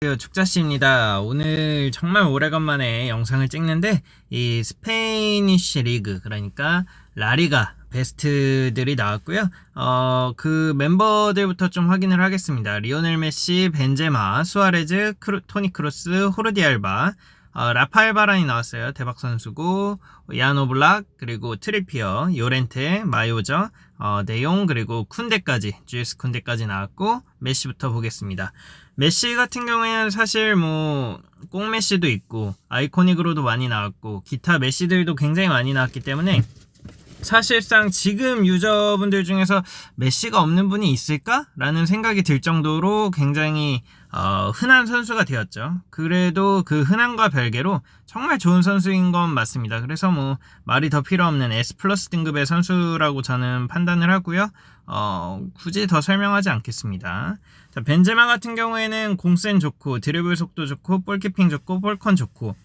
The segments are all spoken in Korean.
축자씨입니다. 오늘 정말 오래간만에 영상을 찍는데 이 스페니쉬 리그 그러니까 라리가 베스트들이 나왔고요. 어, 그 멤버들부터 좀 확인을 하겠습니다. 리오넬 메시, 벤제마, 수아레즈, 크루, 토니 크로스, 호르디 알바, 어, 라파엘 바란이 나왔어요. 대박 선수고 야노 블락 그리고 트리피어, 요렌테, 마요저, 어, 네용 그리고 쿤데까지 주스 쿤데까지 나왔고 메시부터 보겠습니다. 메시 같은 경우에는 사실 뭐 꽁 메시도 있고 아이코닉으로도 많이 나왔고 기타 메시들도 굉장히 많이 나왔기 때문에 사실상 지금 유저분들 중에서 메시가 없는 분이 있을까라는 생각이 들 정도로 굉장히 어, 흔한 선수가 되었죠. 그래도 그 흔함과 별개로 정말 좋은 선수인 건 맞습니다. 그래서 뭐 말이 더 필요 없는 S 플러스 등급의 선수라고 저는 판단을 하고요. 어, 굳이 더 설명하지 않겠습니다. 자, 벤제마 같은 경우에는 공센 좋고 드리블 속도 좋고 볼키핑 좋고 볼컨 좋고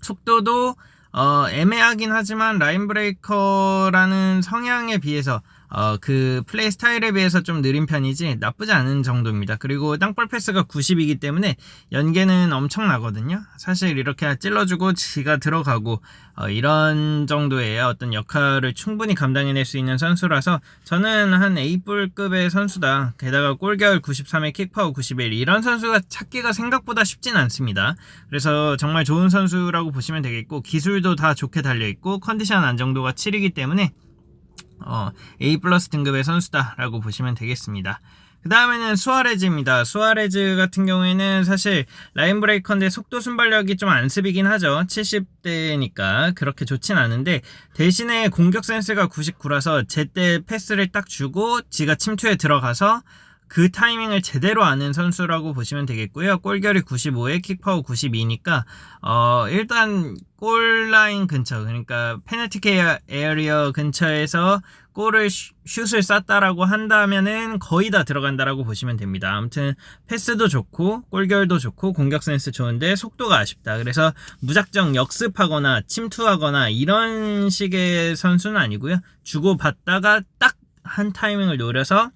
속도도 어, 애매하긴 하지만 라인 브레이커라는 성향에 비해서 어, 그 플레이 스타일에 비해서 좀 느린 편이지 나쁘지 않은 정도입니다. 그리고 땅볼 패스가 90이기 때문에 연계는 엄청나거든요. 사실 이렇게 찔러주고 지가 들어가고 어, 이런 정도의 어떤 역할을 충분히 감당해낼 수 있는 선수라서 저는 한 A뿔급의 선수다. 게다가 골결 93에 킥파워 91 이런 선수가 찾기가 생각보다 쉽진 않습니다. 그래서 정말 좋은 선수라고 보시면 되겠고 기술도 다 좋게 달려있고 컨디션 안정도가 7이기 때문에 어, A 플러스 등급의 선수다라고 보시면 되겠습니다. 그 다음에는 수아레즈입니다. 수아레즈 같은 경우에는 사실 라인 브레이커인데 속도 순발력이 좀 안습이긴 하죠. 70대니까 그렇게 좋진 않은데 대신에 공격 센스가 99라서 제때 패스를 딱 주고 지가 침투에 들어가서 그 타이밍을 제대로 아는 선수라고 보시면 되겠고요. 골결이 95에 킥파워 92니까 어 일단 골라인 근처 그러니까 페널티 에어리어 근처에서 골을 슛을 쐈다라고 한다면은 거의 다 들어간다라고 보시면 됩니다. 아무튼 패스도 좋고 골결도 좋고 공격 센스 좋은데 속도가 아쉽다. 그래서 무작정 역습하거나 침투하거나 이런 식의 선수는 아니고요. 주고 받다가 딱 한 타이밍을 노려서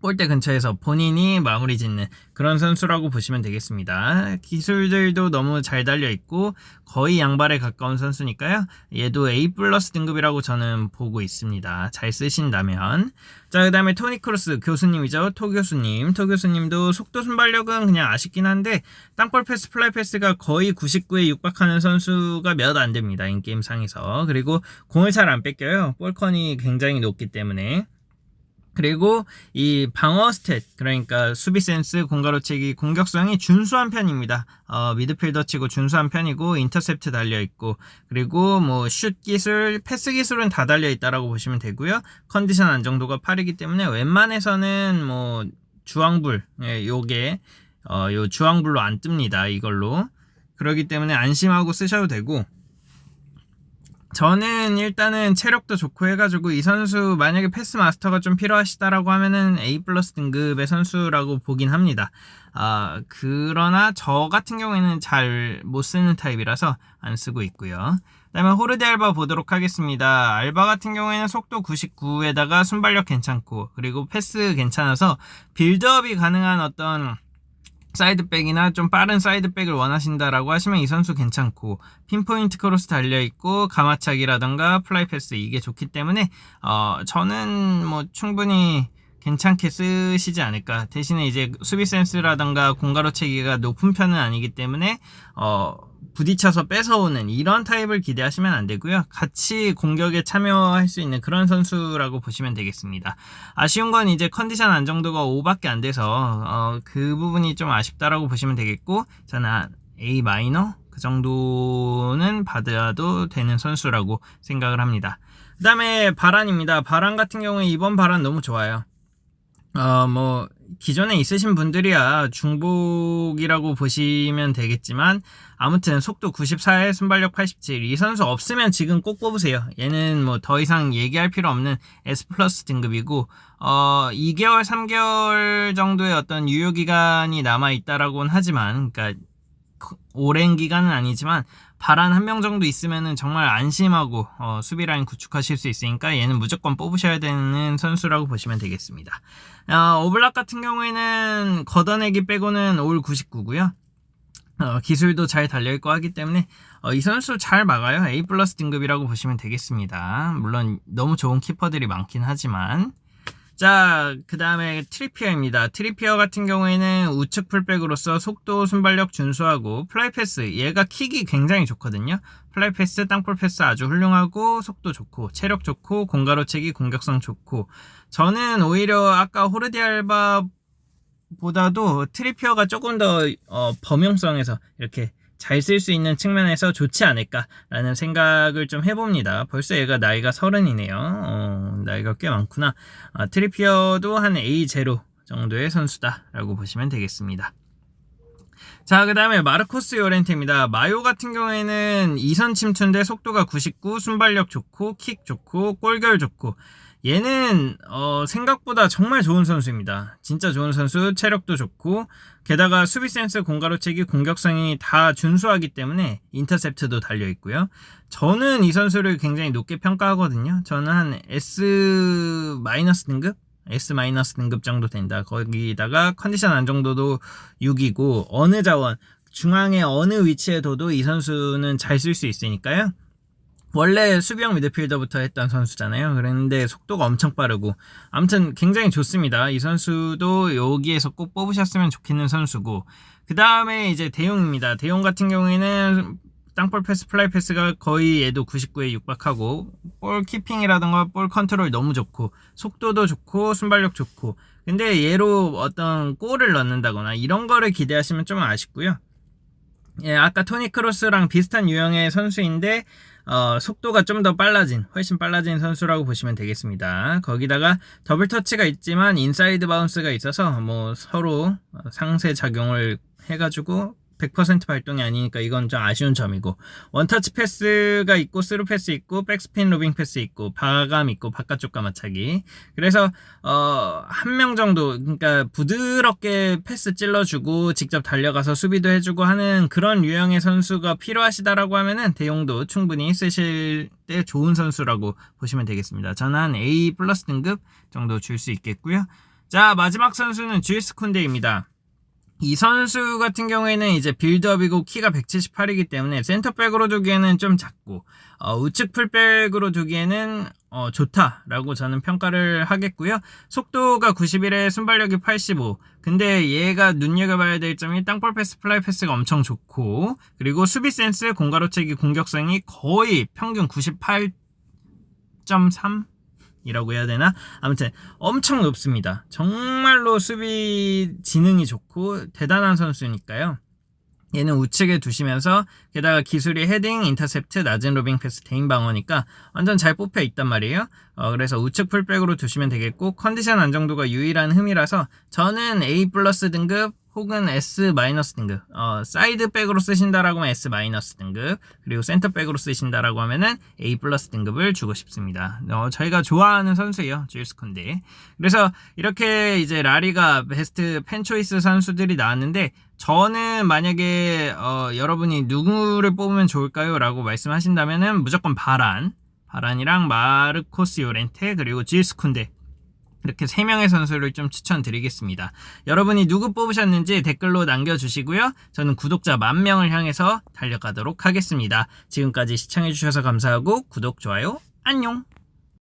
골대 근처에서 본인이 마무리 짓는 그런 선수라고 보시면 되겠습니다. 기술들도 너무 잘 달려 있고 거의 양발에 가까운 선수니까요. 얘도 A 플러스 등급이라고 저는 보고 있습니다. 잘 쓰신다면. 자, 그 다음에 토니 크로스 교수님이죠. 토 교수님. 토 교수님도 속도 순발력은 그냥 아쉽긴 한데 땅볼 패스, 플라이 패스가 거의 99에 육박하는 선수가 몇 안 됩니다. 인게임 상에서. 그리고 공을 잘 안 뺏겨요. 볼컨이 굉장히 높기 때문에. 그리고 이 방어 스탯 그러니까 수비 센스 공가로 채기 공격성이 준수한 편입니다. 어, 미드필더 치고 준수한 편이고 인터셉트 달려 있고 그리고 뭐 슛 기술, 패스 기술은 다 달려 있다라고 보시면 되고요. 컨디션 안정도가 8이기 때문에 웬만해서는 뭐 주황불 예, 요게 어, 요 주황불로 안 뜹니다. 이걸로 그러기 때문에 안심하고 쓰셔도 되고 저는 일단은 체력도 좋고 해가지고 이 선수 만약에 패스 마스터가 좀 필요하시다라고 하면은 A 플러스 등급의 선수라고 보긴 합니다. 아 그러나 저 같은 경우에는 잘 못 쓰는 타입이라서 안 쓰고 있고요. 그다음에 호르데 알바 보도록 하겠습니다. 알바 같은 경우에는 속도 99에다가 순발력 괜찮고 그리고 패스 괜찮아서 빌드업이 가능한 어떤 사이드백이나 좀 빠른 사이드백을 원하신다라고 하시면 이 선수 괜찮고 핀포인트 크로스 달려 있고 가마차기라던가 플라이 패스 이게 좋기 때문에 어 저는 뭐 충분히 괜찮게 쓰시지 않을까. 대신에 이제 수비 센스라던가 공가로 체기가 높은 편은 아니기 때문에 어 부딪혀서 뺏어오는 이런 타입을 기대하시면 안 되고요. 같이 공격에 참여할 수 있는 그런 선수라고 보시면 되겠습니다. 아쉬운 건 이제 컨디션 안정도가 5밖에 안 돼서 어, 그 부분이 좀 아쉽다라고 보시면 되겠고 저는 A 마이너 그 정도는 받아도 되는 선수라고 생각을 합니다. 그 다음에 바란입니다. 바란 같은 경우에 이번 바란 너무 좋아요. 어, 뭐, 기존에 있으신 분들이야 중복이라고 보시면 되겠지만, 아무튼 속도 94에 순발력 87. 이 선수 없으면 지금 꼭 뽑으세요. 얘는 뭐 더 이상 얘기할 필요 없는 S 플러스 등급이고, 어, 2개월, 3개월 정도의 어떤 유효 기간이 남아 있다라고는 하지만, 그러니까 크- 오랜 기간은 아니지만 바란 한명 정도 있으면은 정말 안심하고 어, 수비 라인 구축하실 수 있으니까 얘는 무조건 뽑으셔야 되는 선수라고 보시면 되겠습니다. 어, 오블락 같은 경우에는 걷어내기 빼고는 올 99고요. 어, 기술도 잘 달려있고 하기 때문에 어, 이 선수 잘 막아요. A 플러스 등급이라고 보시면 되겠습니다. 물론 너무 좋은 키퍼들이 많긴 하지만 자, 그 다음에 트리피어입니다. 트리피어 같은 경우에는 우측 풀백으로서 속도, 순발력 준수하고 플라이 패스, 얘가 킥이 굉장히 좋거든요. 플라이 패스, 땅볼 패스 아주 훌륭하고 속도 좋고 체력 좋고 공가로채기 공격성 좋고 저는 오히려 아까 호르디알바 보다도 트리피어가 조금 더 어, 범용성에서 이렇게 잘 쓸 수 있는 측면에서 좋지 않을까라는 생각을 좀 해봅니다. 벌써 얘가 나이가 서른이네요. 어, 나이가 꽤 많구나. 아, 트리피어도 한 A0 정도의 선수다라고 보시면 되겠습니다. 자, 그 다음에 마르코스 요렌테입니다. 마요 같은 경우에는 이선 침투인데 속도가 99, 순발력 좋고, 킥 좋고, 골결 좋고, 얘는 어, 생각보다 정말 좋은 선수입니다. 진짜 좋은 선수, 체력도 좋고 게다가 수비 센스, 공가로채기, 공격성이 다 준수하기 때문에 인터셉트도 달려 있고요. 저는 이 선수를 굉장히 높게 평가하거든요. 저는 한 S 마이너스 등급, S 마이너스 등급 정도 된다. 거기다가 컨디션 안 정도도 6이고 어느 자원 중앙의 어느 위치에 둬도 이 선수는 잘 쓸 수 있으니까요. 원래 수비형 미드필더부터 했던 선수잖아요. 그랬는데 속도가 엄청 빠르고 아무튼 굉장히 좋습니다. 이 선수도 여기에서 꼭 뽑으셨으면 좋겠는 선수고 그 다음에 이제 대용입니다. 대용 같은 경우에는 땅볼 패스, 플라이 패스가 거의 얘도 99에 육박하고 볼 키핑이라던가 볼 컨트롤 너무 좋고 속도도 좋고 순발력 좋고 근데 얘로 어떤 골을 넣는다거나 이런 거를 기대하시면 좀 아쉽고요. 예, 아까 토니 크로스랑 비슷한 유형의 선수인데 어, 속도가 좀 더 빨라진, 훨씬 빨라진 선수라고 보시면 되겠습니다. 거기다가 더블 터치가 있지만 인사이드 바운스가 있어서 뭐 서로 상세 작용을 해가지고 100% 발동이 아니니까 이건 좀 아쉬운 점이고 원터치 패스가 있고 스루 패스 있고 백스핀 로빙 패스 있고 바감 있고 바깥쪽 가마차기 그래서 어, 한 명 정도 그러니까 부드럽게 패스 찔러주고 직접 달려가서 수비도 해주고 하는 그런 유형의 선수가 필요하시다라고 하면은 대용도 충분히 쓰실 때 좋은 선수라고 보시면 되겠습니다. 저는 한 A 플러스 등급 정도 줄 수 있겠고요. 자 마지막 선수는 주이스 콘데입니다. 이 선수 같은 경우에는 이제 빌드업이고 키가 178이기 때문에 센터백으로 두기에는 좀 작고 어, 우측 풀백으로 두기에는 어, 좋다라고 저는 평가를 하겠고요. 속도가 91에 순발력이 85. 근데 얘가 눈여겨봐야 될 점이 땅볼 패스, 플라이 패스가 엄청 좋고 그리고 수비 센스, 공가로채기, 공격성이 거의 평균 98.3 이라고 해야 되나? 아무튼 엄청 높습니다. 정말로 수비 지능이 좋고 대단한 선수니까요. 얘는 우측에 두시면서 게다가 기술이 헤딩, 인터셉트, 낮은 로빙 패스, 대인 방어니까 완전 잘 뽑혀 있단 말이에요. 어, 그래서 우측 풀백으로 두시면 되겠고 컨디션 안정도가 유일한 흠이라서 저는 A 플러스 등급 혹은 S 마이너스 등급, 어, 사이드 백으로 쓰신다라고 하면 S 마이너스 등급, 그리고 센터 백으로 쓰신다라고 하면은 A 플러스 등급을 주고 싶습니다. 어, 저희가 좋아하는 선수예요, 주일스 콘데. 그래서 이렇게 이제 라리가 베스트 팬 초이스 선수들이 나왔는데 저는 만약에 어, 여러분이 누구를 뽑으면 좋을까요?라고 말씀하신다면은 무조건 바란, 바란이랑 마르코스 요렌테 그리고 지일스 콘데 이렇게 3명의 선수를 좀 추천드리겠습니다. 여러분이 누구 뽑으셨는지 댓글로 남겨주시고요. 저는 구독자 만 명을 향해서 달려가도록 하겠습니다. 지금까지 시청해주셔서 감사하고 구독, 좋아요, 안녕!